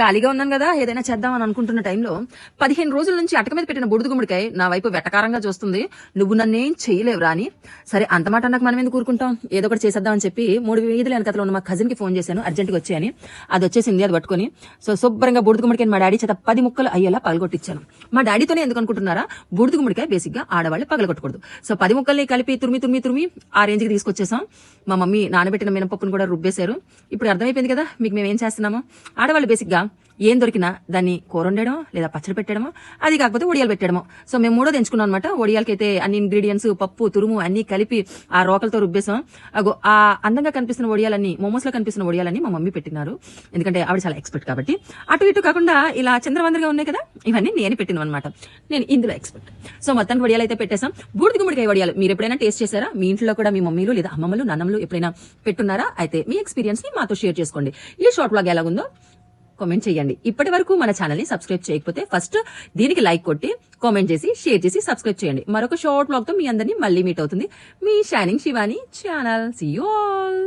ఖాళీగా ఉన్నాను కదా ఏదైనా చేద్దామని అనుకుంటున్న టైంలో పదిహేను రోజుల నుంచి అటక మీద పెట్టిన బుడుదు గుమ్మడికాయ నా వైపు వెటకారంగా చూస్తుంది. నువ్వు నన్నేం చేయలేవురా అని సరే అంత మాట నాకు మనం ఎందుకు కూరుకుంటాం ఏదో ఒకటి చేసేద్దామని చెప్పి మూడు వీధుల వెనకతలో ఉన్న మా కజిన్కి ఫోన్ చేశాను. అర్జెంట్గా వచ్చాయని. అది వచ్చేసింది అది పట్టుకొని. సో శుభ్రంగా బుడుదు గుమ్మడికాయ మా డాడీ చేత పది ముక్కలు అయ్యేలా పగలగొట్టించాను. మా డాడీతోనే ఎందుకు అనుకుంటున్నారా బుడుదు గుమ్మడికాయ బేసిక్గా ఆడవాళ్ళు పగలగొట్టకూడదు. సో పది ముక్కల్ని కలిపి తురిమి తురిమి తురిమి ఆ రేంజ్కి తీసుకొచ్చేసాం. మా మమ్మీ నానబెట్టిన మినపప్పును కూడా రుబ్బేశారు. ఇప్పుడు అర్థమైపోయింది కదా మీకు మేము ఏం చేస్తున్నాము? ఆడవాళ్ళు బేసిక్గా ఏం దొరికినా దాన్ని కూర వండడం లేదా పచ్చడి పెట్టడమో అది కాకపోతే ఒడియాలు పెట్టడమో. సో మేము మూడోది ఎంచుకున్నాం అనమాట ఒడియాలకైతే అన్ని ఇంగ్రీడియంట్స్ పప్పు తురుము అన్ని కలిపి ఆ రోకలతో రుబ్బేసాం. అగో ఆ అందంగా కనిపిస్తున్న ఒడియాలన్నీ మోమోస్లో కనిపిస్తున్న ఒడియాలన్నీ మా మమ్మీ పెట్టినారు. ఎందుకంటే ఆవిడ చాలా ఎక్స్పర్ట్ కాబట్టి. అటు ఇటు కాకుండా ఇలా చంద్రవందరగా ఉన్నాయి కదా ఇవన్నీ నేను పెట్టిన అనమాట నేను ఇందులో ఎక్స్పర్ట్ సో మొత్తానికి వడియాలు అయితే పెట్టేసాం బూడిద గుమ్మడికాయ వడియాలు మీరు ఎప్పుడైనా టేస్ట్ చేశారా? మీ ఇంట్లో కూడా మీ మమ్మీలు లేదా అమ్మమ్మలు నాన్నమ్మలు ఎప్పుడైనా పెట్టున్నారా? అయితే మీ ఎక్స్పీరియన్స్ని మాతో షేర్ చేసుకోండి. ఈ షార్ట్ బ్లాగ్ ఎలాగుందో కామెంట్ చేయండి. ఇప్పటి వరకు మన ఛానల్ని సబ్స్క్రైబ్ చేయకపోతే ఫస్ట్ దీనికి లైక్ కొట్టి కామెంట్ చేసి షేర్ చేసి సబ్స్క్రైబ్ చేయండి. మరొక షార్ట్ బ్లాగ్తో మీ అందరినీ మళ్ళీ మీట్ అవుతుంది మీ shining Shivani channel see all